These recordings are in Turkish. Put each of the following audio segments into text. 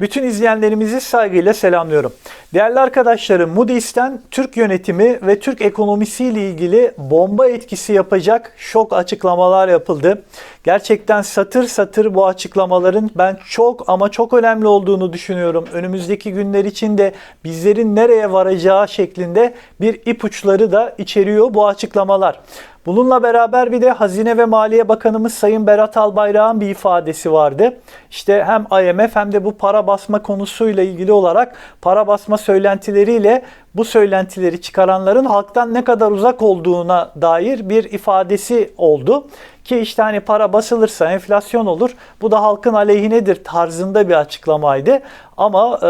Bütün izleyenlerimizi saygıyla selamlıyorum. Değerli arkadaşlarım Moody's'ten Türk yönetimi ve Türk ekonomisiyle ilgili bomba etkisi yapacak şok açıklamalar yapıldı. Gerçekten satır satır bu açıklamaların ben çok ama çok önemli olduğunu düşünüyorum. Önümüzdeki günler için de bizlerin nereye varacağı şeklinde bir ipuçları da içeriyor bu açıklamalar. Bununla beraber bir de Hazine ve Maliye Bakanımız Sayın Berat Albayrak'ın bir ifadesi vardı. İşte hem IMF hem de bu para basma konusuyla ilgili olarak para basma söylentileriyle bu söylentileri çıkaranların halktan ne kadar uzak olduğuna dair bir ifadesi oldu. Ki işte hani para basılırsa enflasyon olur. Bu da halkın aleyhinedir tarzında bir açıklamaydı. Ama e,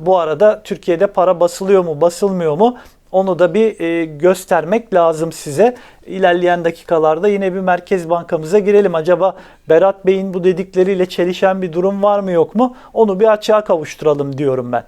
bu arada Türkiye'de para basılıyor mu basılmıyor mu onu da bir e, göstermek lazım size. İlerleyen dakikalarda yine bir Merkez Bankamıza girelim. Acaba Berat Bey'in bu dedikleriyle çelişen bir durum var mı yok mu? Onu bir açığa kavuşturalım diyorum ben.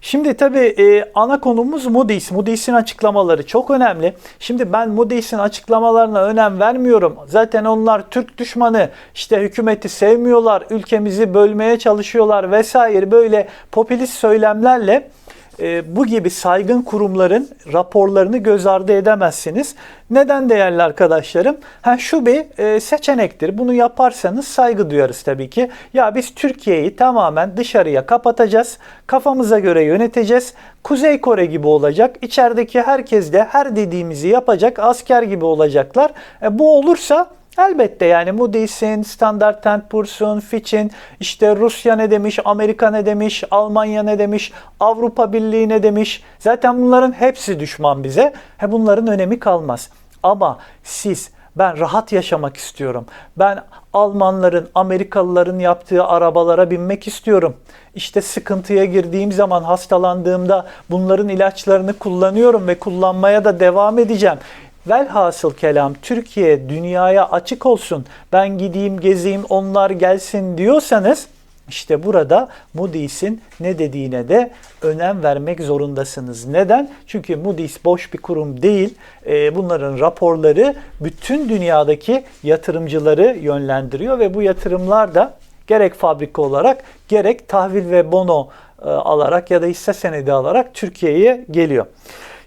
Şimdi tabii e, ana konumuz Moody's. Moody's'in açıklamaları çok önemli. Şimdi ben Moody's'in açıklamalarına önem vermiyorum. Zaten onlar Türk düşmanı, işte hükümeti sevmiyorlar, ülkemizi bölmeye çalışıyorlar vesaire böyle popülist söylemlerle e, bu gibi saygın kurumların raporlarını göz ardı edemezsiniz. Neden değerli arkadaşlarım? Ha, şu bir e, seçenektir. Bunu yaparsanız saygı duyarız tabii ki. Ya biz Türkiye'yi tamamen dışarıya kapatacağız. Kafamıza göre yöneteceğiz. Kuzey Kore gibi olacak. İçerideki herkes de her dediğimizi yapacak. Asker gibi olacaklar. E, bu olursa Elbette yani Moody's'in, Standard Poor's'un, Fitch'in, işte Rusya ne demiş, Amerika ne demiş, Almanya ne demiş, Avrupa Birliği ne demiş. Zaten bunların hepsi düşman bize. He bunların önemi kalmaz. Ama siz ben rahat yaşamak istiyorum. Ben Almanların, Amerikalıların yaptığı arabalara binmek istiyorum. İşte sıkıntıya girdiğim zaman hastalandığımda bunların ilaçlarını kullanıyorum ve kullanmaya da devam edeceğim. Velhasıl kelam Türkiye dünyaya açık olsun. Ben gideyim gezeyim onlar gelsin diyorsanız işte burada Moody's'in ne dediğine de önem vermek zorundasınız. Neden? Çünkü Moody's boş bir kurum değil. Ee, bunların raporları bütün dünyadaki yatırımcıları yönlendiriyor ve bu yatırımlar da gerek fabrika olarak gerek tahvil ve bono e, alarak ya da hisse senedi alarak Türkiye'ye geliyor.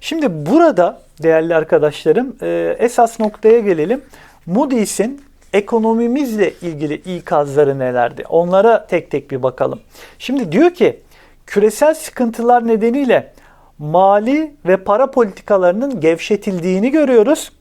Şimdi burada değerli arkadaşlarım e, esas noktaya gelelim. Moody's'in ekonomimizle ilgili ikazları nelerdi? Onlara tek tek bir bakalım. Şimdi diyor ki küresel sıkıntılar nedeniyle mali ve para politikalarının gevşetildiğini görüyoruz.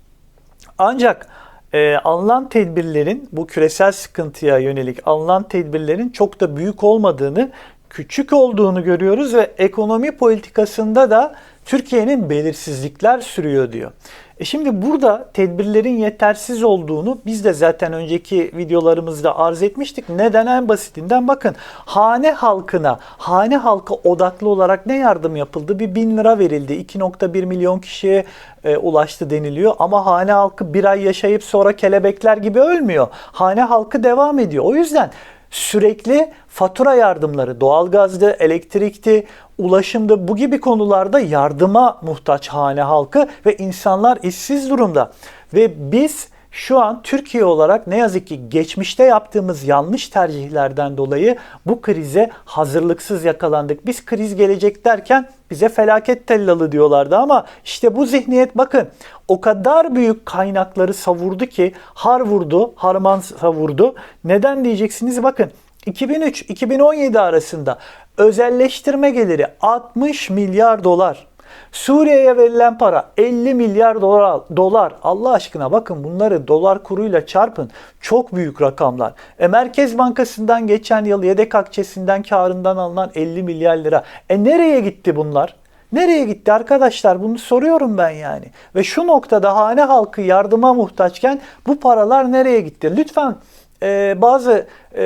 Ancak e, alınan tedbirlerin bu küresel sıkıntıya yönelik alınan tedbirlerin çok da büyük olmadığını, küçük olduğunu görüyoruz ve ekonomi politikasında da Türkiye'nin belirsizlikler sürüyor diyor. E şimdi burada tedbirlerin yetersiz olduğunu biz de zaten önceki videolarımızda arz etmiştik. Neden en basitinden bakın hane halkına, hane halka odaklı olarak ne yardım yapıldı? Bir bin lira verildi. 2.1 milyon kişiye e, ulaştı deniliyor. Ama hane halkı bir ay yaşayıp sonra kelebekler gibi ölmüyor. Hane halkı devam ediyor. O yüzden sürekli fatura yardımları, doğalgazdı, elektrikti, ulaşımda bu gibi konularda yardıma muhtaç hane halkı ve insanlar işsiz durumda. Ve biz şu an Türkiye olarak ne yazık ki geçmişte yaptığımız yanlış tercihlerden dolayı bu krize hazırlıksız yakalandık. Biz kriz gelecek derken bize felaket tellalı diyorlardı ama işte bu zihniyet bakın o kadar büyük kaynakları savurdu ki har vurdu, harman savurdu. Neden diyeceksiniz bakın 2003-2017 arasında özelleştirme geliri 60 milyar dolar. Suriye'ye verilen para 50 milyar dolar, dolar. Allah aşkına bakın bunları dolar kuruyla çarpın. Çok büyük rakamlar. E, Merkez Bankası'ndan geçen yıl yedek akçesinden karından alınan 50 milyar lira. E nereye gitti bunlar? Nereye gitti arkadaşlar? Bunu soruyorum ben yani. Ve şu noktada hane halkı yardıma muhtaçken bu paralar nereye gitti? Lütfen e, bazı e,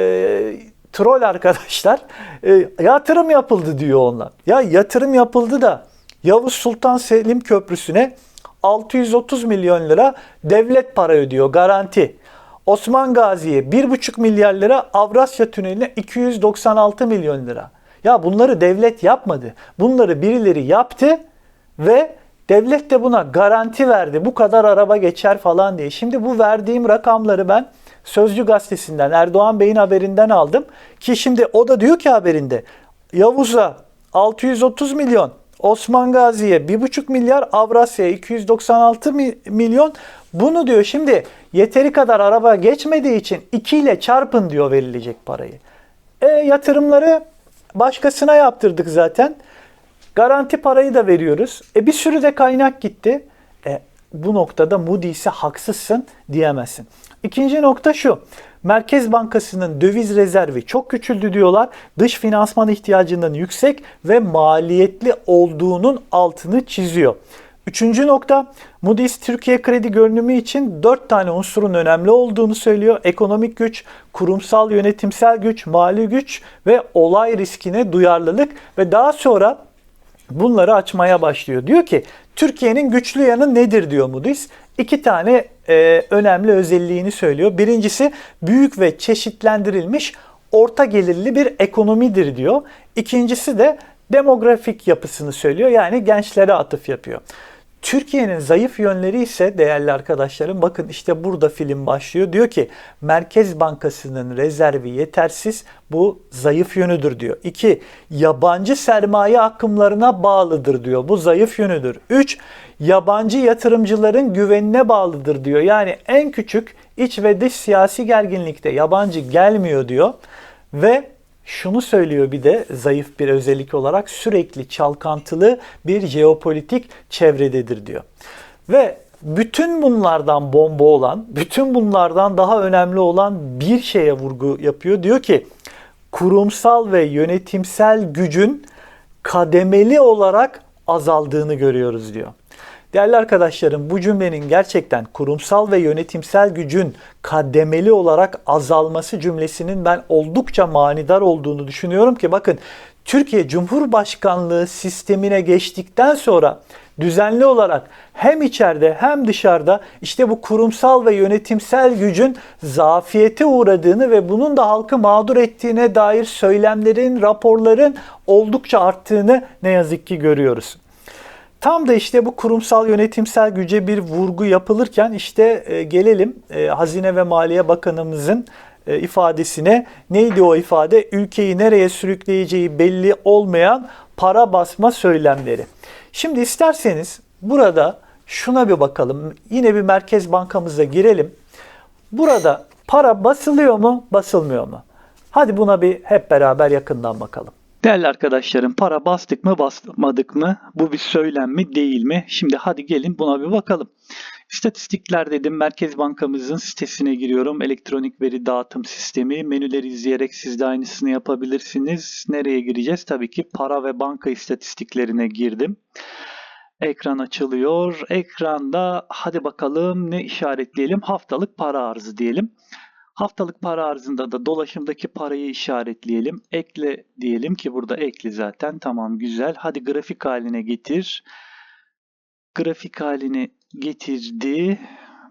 troll arkadaşlar e, yatırım yapıldı diyor onlar. Ya yatırım yapıldı da Yavuz Sultan Selim Köprüsü'ne 630 milyon lira devlet para ödüyor garanti. Osman Gazi'ye 1,5 milyar lira Avrasya Tüneli'ne 296 milyon lira. Ya bunları devlet yapmadı. Bunları birileri yaptı ve devlet de buna garanti verdi. Bu kadar araba geçer falan diye. Şimdi bu verdiğim rakamları ben Sözcü gazetesinden Erdoğan Bey'in haberinden aldım. Ki şimdi o da diyor ki haberinde Yavuz'a 630 milyon, Osman Gazi'ye 1,5 milyar, Avrasya'ya 296 mi- milyon. Bunu diyor şimdi yeteri kadar araba geçmediği için 2 ile çarpın diyor verilecek parayı. E yatırımları başkasına yaptırdık zaten. Garanti parayı da veriyoruz. E bir sürü de kaynak gitti. E, bu noktada Moody's'e haksızsın diyemezsin. İkinci nokta şu. Merkez Bankası'nın döviz rezervi çok küçüldü diyorlar. Dış finansman ihtiyacının yüksek ve maliyetli olduğunun altını çiziyor. Üçüncü nokta Moody's Türkiye kredi görünümü için dört tane unsurun önemli olduğunu söylüyor. Ekonomik güç, kurumsal yönetimsel güç, mali güç ve olay riskine duyarlılık ve daha sonra bunları açmaya başlıyor. Diyor ki Türkiye'nin güçlü yanı nedir diyor Moody's. İki tane e, önemli özelliğini söylüyor. Birincisi büyük ve çeşitlendirilmiş orta gelirli bir ekonomidir diyor. İkincisi de demografik yapısını söylüyor. Yani gençlere atıf yapıyor. Türkiye'nin zayıf yönleri ise değerli arkadaşlarım bakın işte burada film başlıyor. Diyor ki Merkez Bankası'nın rezervi yetersiz bu zayıf yönüdür diyor. 2. Yabancı sermaye akımlarına bağlıdır diyor. Bu zayıf yönüdür. 3. Yabancı yatırımcıların güvenine bağlıdır diyor. Yani en küçük iç ve dış siyasi gerginlikte yabancı gelmiyor diyor. Ve şunu söylüyor bir de zayıf bir özellik olarak sürekli çalkantılı bir jeopolitik çevrededir diyor. Ve bütün bunlardan bomba olan, bütün bunlardan daha önemli olan bir şeye vurgu yapıyor. Diyor ki kurumsal ve yönetimsel gücün kademeli olarak azaldığını görüyoruz diyor. Değerli arkadaşlarım bu cümlenin gerçekten kurumsal ve yönetimsel gücün kademeli olarak azalması cümlesinin ben oldukça manidar olduğunu düşünüyorum ki bakın Türkiye Cumhurbaşkanlığı sistemine geçtikten sonra düzenli olarak hem içeride hem dışarıda işte bu kurumsal ve yönetimsel gücün zafiyete uğradığını ve bunun da halkı mağdur ettiğine dair söylemlerin, raporların oldukça arttığını ne yazık ki görüyoruz. Tam da işte bu kurumsal yönetimsel güce bir vurgu yapılırken işte e, gelelim e, Hazine ve Maliye Bakanımızın e, ifadesine. Neydi o ifade? Ülkeyi nereye sürükleyeceği belli olmayan para basma söylemleri. Şimdi isterseniz burada şuna bir bakalım. Yine bir Merkez Bankamıza girelim. Burada para basılıyor mu, basılmıyor mu? Hadi buna bir hep beraber yakından bakalım. Değerli arkadaşlarım para bastık mı basmadık mı? Bu bir söylem mi değil mi? Şimdi hadi gelin buna bir bakalım. İstatistikler dedim Merkez Bankamızın sitesine giriyorum. Elektronik veri dağıtım sistemi. Menüleri izleyerek siz de aynısını yapabilirsiniz. Nereye gireceğiz? Tabii ki para ve banka istatistiklerine girdim. Ekran açılıyor. Ekranda hadi bakalım ne işaretleyelim? Haftalık para arzı diyelim. Haftalık para arzında da dolaşımdaki parayı işaretleyelim. Ekle diyelim ki burada ekli zaten. Tamam güzel. Hadi grafik haline getir. Grafik haline getirdi.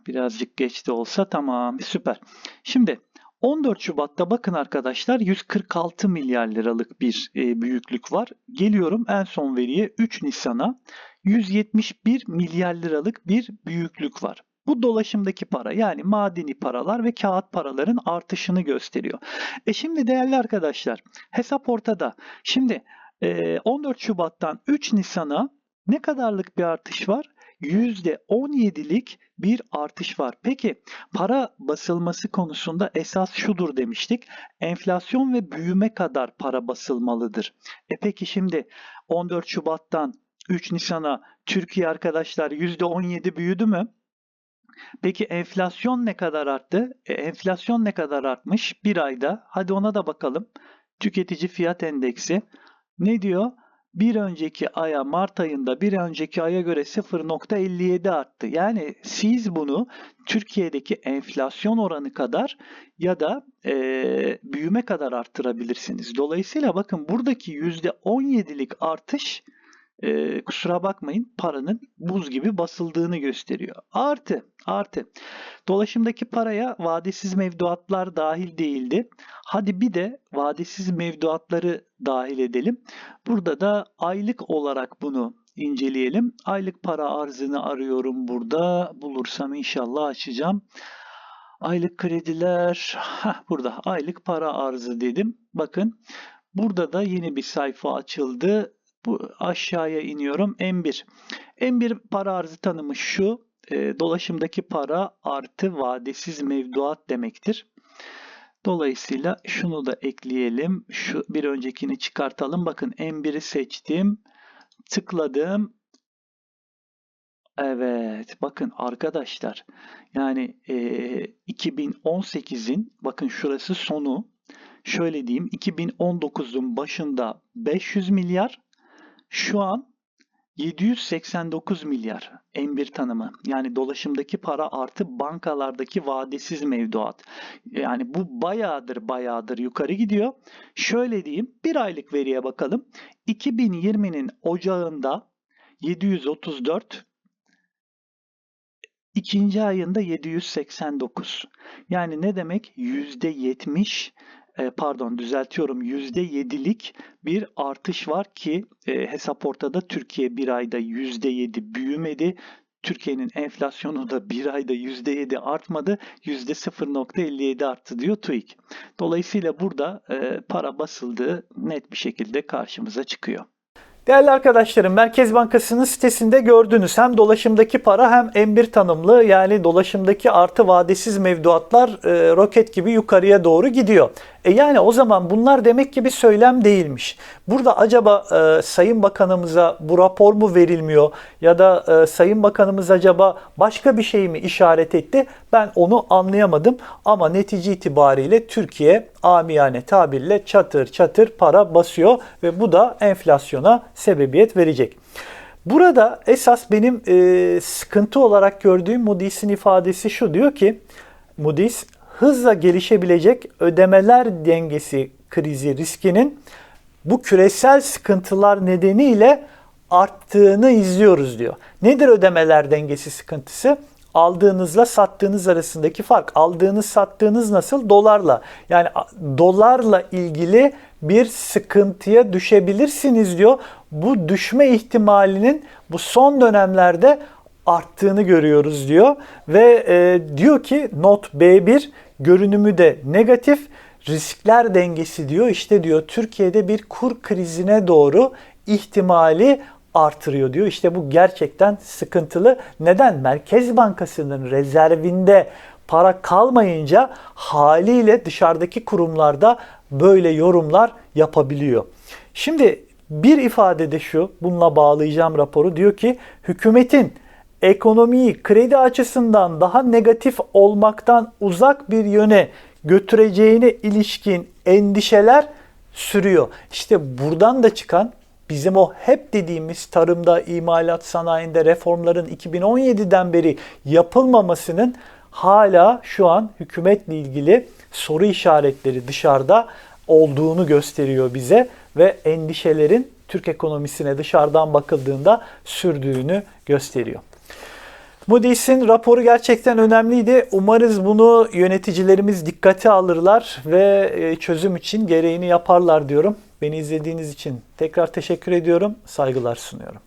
Birazcık geçti olsa tamam süper. Şimdi 14 Şubat'ta bakın arkadaşlar 146 milyar liralık bir e, büyüklük var. Geliyorum en son veriye 3 Nisan'a 171 milyar liralık bir büyüklük var. Bu dolaşımdaki para yani madeni paralar ve kağıt paraların artışını gösteriyor. E şimdi değerli arkadaşlar hesap ortada. Şimdi e, 14 Şubat'tan 3 Nisan'a ne kadarlık bir artış var? %17'lik bir artış var. Peki para basılması konusunda esas şudur demiştik. Enflasyon ve büyüme kadar para basılmalıdır. E peki şimdi 14 Şubat'tan 3 Nisan'a Türkiye arkadaşlar %17 büyüdü mü? Peki enflasyon ne kadar arttı? E, enflasyon ne kadar artmış bir ayda? Hadi ona da bakalım. Tüketici fiyat endeksi ne diyor? Bir önceki aya Mart ayında bir önceki aya göre 0.57 arttı. Yani siz bunu Türkiye'deki enflasyon oranı kadar ya da e, büyüme kadar arttırabilirsiniz. Dolayısıyla bakın buradaki %17'lik artış e, kusura bakmayın paranın buz gibi basıldığını gösteriyor. Artı, artı. Dolaşımdaki paraya vadesiz mevduatlar dahil değildi. Hadi bir de vadesiz mevduatları dahil edelim. Burada da aylık olarak bunu inceleyelim. Aylık para arzını arıyorum burada. Bulursam inşallah açacağım. Aylık krediler, heh, burada aylık para arzı dedim. Bakın Burada da yeni bir sayfa açıldı. Bu aşağıya iniyorum. M1. M1 para arzı tanımı şu. e, dolaşımdaki para artı vadesiz mevduat demektir. Dolayısıyla şunu da ekleyelim. Şu bir öncekini çıkartalım. Bakın M1'i seçtim. Tıkladım. Evet, bakın arkadaşlar. Yani e, 2018'in bakın şurası sonu. Şöyle diyeyim 2019'un başında 500 milyar. Şu an 789 milyar M1 tanımı. Yani dolaşımdaki para artı bankalardaki vadesiz mevduat. Yani bu bayağıdır bayağıdır yukarı gidiyor. Şöyle diyeyim bir aylık veriye bakalım. 2020'nin ocağında 734 ikinci ayında 789. Yani ne demek? %70 e, pardon düzeltiyorum %7'lik bir artış var ki e, hesap ortada Türkiye bir ayda %7 büyümedi. Türkiye'nin enflasyonu da bir ayda %7 artmadı. %0.57 arttı diyor TÜİK. Dolayısıyla burada e, para basıldığı net bir şekilde karşımıza çıkıyor. Değerli arkadaşlarım Merkez Bankası'nın sitesinde gördünüz. Hem dolaşımdaki para hem M1 tanımlı yani dolaşımdaki artı vadesiz mevduatlar e, roket gibi yukarıya doğru gidiyor. E yani o zaman bunlar demek ki bir söylem değilmiş. Burada acaba e, Sayın Bakanımıza bu rapor mu verilmiyor ya da e, Sayın Bakanımız acaba başka bir şey mi işaret etti? Ben onu anlayamadım ama netice itibariyle Türkiye amiyane tabirle çatır çatır para basıyor ve bu da enflasyona sebebiyet verecek. Burada esas benim e, sıkıntı olarak gördüğüm Moody's'in ifadesi şu diyor ki Moody's hızla gelişebilecek ödemeler dengesi krizi riskinin bu küresel sıkıntılar nedeniyle arttığını izliyoruz diyor. Nedir ödemeler dengesi sıkıntısı? Aldığınızla sattığınız arasındaki fark. Aldığınız sattığınız nasıl? Dolarla. Yani dolarla ilgili bir sıkıntıya düşebilirsiniz diyor. Bu düşme ihtimalinin bu son dönemlerde arttığını görüyoruz diyor ve e, diyor ki not B1 görünümü de negatif riskler dengesi diyor. İşte diyor Türkiye'de bir kur krizine doğru ihtimali artırıyor diyor. İşte bu gerçekten sıkıntılı. Neden? Merkez Bankası'nın rezervinde para kalmayınca haliyle dışarıdaki kurumlarda böyle yorumlar yapabiliyor. Şimdi bir ifade de şu, bununla bağlayacağım raporu. Diyor ki hükümetin ekonomiyi kredi açısından daha negatif olmaktan uzak bir yöne götüreceğine ilişkin endişeler sürüyor. İşte buradan da çıkan bizim o hep dediğimiz tarımda, imalat sanayinde reformların 2017'den beri yapılmamasının hala şu an hükümetle ilgili soru işaretleri dışarıda olduğunu gösteriyor bize ve endişelerin Türk ekonomisine dışarıdan bakıldığında sürdüğünü gösteriyor. Moody's'in raporu gerçekten önemliydi. Umarız bunu yöneticilerimiz dikkate alırlar ve e, çözüm için gereğini yaparlar diyorum. Beni izlediğiniz için tekrar teşekkür ediyorum. Saygılar sunuyorum.